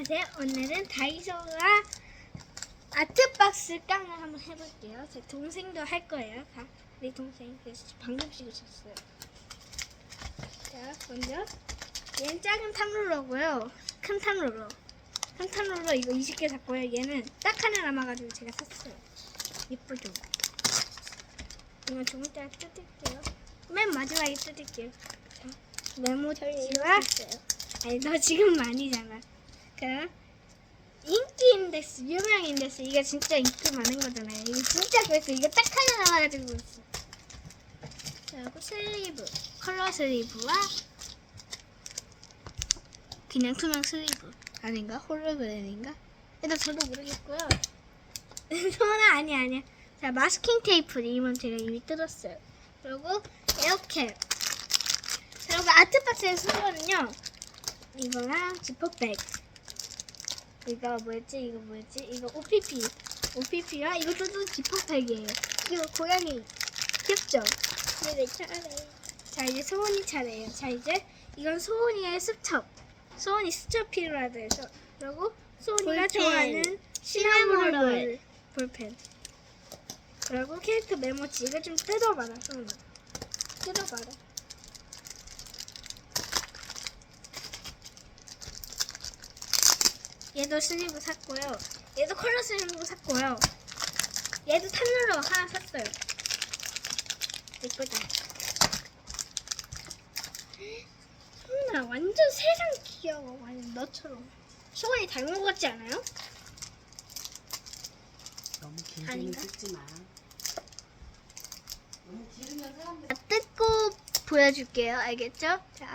안녕하세요. 오늘은 다이소가 아트박스 깡을 한번 해볼게요. 제 동생도 할 거예요. 다 우리 동생 그래서 방금 찍으셨어요. 자, 먼저 얘는 작은 탐롤러고요. 큰 탐롤러. 큰 탐롤러 이거 20개 샀고요. 얘는 딱 하나 남아가지고 제가 샀어요. 예쁘죠? 이건 조금 이따 뜯을게요. 맨 마지막에 뜯을게요. 자, 메모지와 아니 너 지금 많이잖아. 그 인기 인덱스, 유명 인덱스 이게 진짜 인기 많은 거잖아요. 이거 진짜 그랬어. 이거 딱 하나 남아가지고 있어. 그리고 슬리브, 컬러 슬리브와 그냥 투명 슬리브 아닌가? 홀로그램인가? 일단 저도 모르겠고요. 저는 아니 아니야. 자 마스킹 테이프 이건 제가 이미 뜯었어요. 그리고 에어캡. 그리고 아트박스에 쓴 거는요. 이거랑 지퍼백. 이거 뭐였지? 이거 뭐였지? 이거 OPP. OPP와 이것도 또 지퍼백이에요. 이거 고양이 귀엽죠? 내 차례. 자 이제 소원이 차례예요. 자 이제 이건 소원이의 수첩. 소원이 수첩 필요하다 해서 그리고 소원이가 볼펜. 좋아하는 시나모롤 볼펜. 그리고 캐릭터 메모지 이거 좀 뜯어봐라 소원아. 뜯어봐라. 얘도 슬리브 샀고요. 얘도 컬러 슬리브 샀고요. 얘도 탑롤러 하나 샀어요. 예쁘죠? 소은아 완전 세상 귀여워. 완전 너처럼. 소원이 닮은 것 같지 않아요? 너무 길게는 아닌가? 찍지 마. 너무 길으면 사람들 뜯고 보여줄게요. 알겠죠? 자,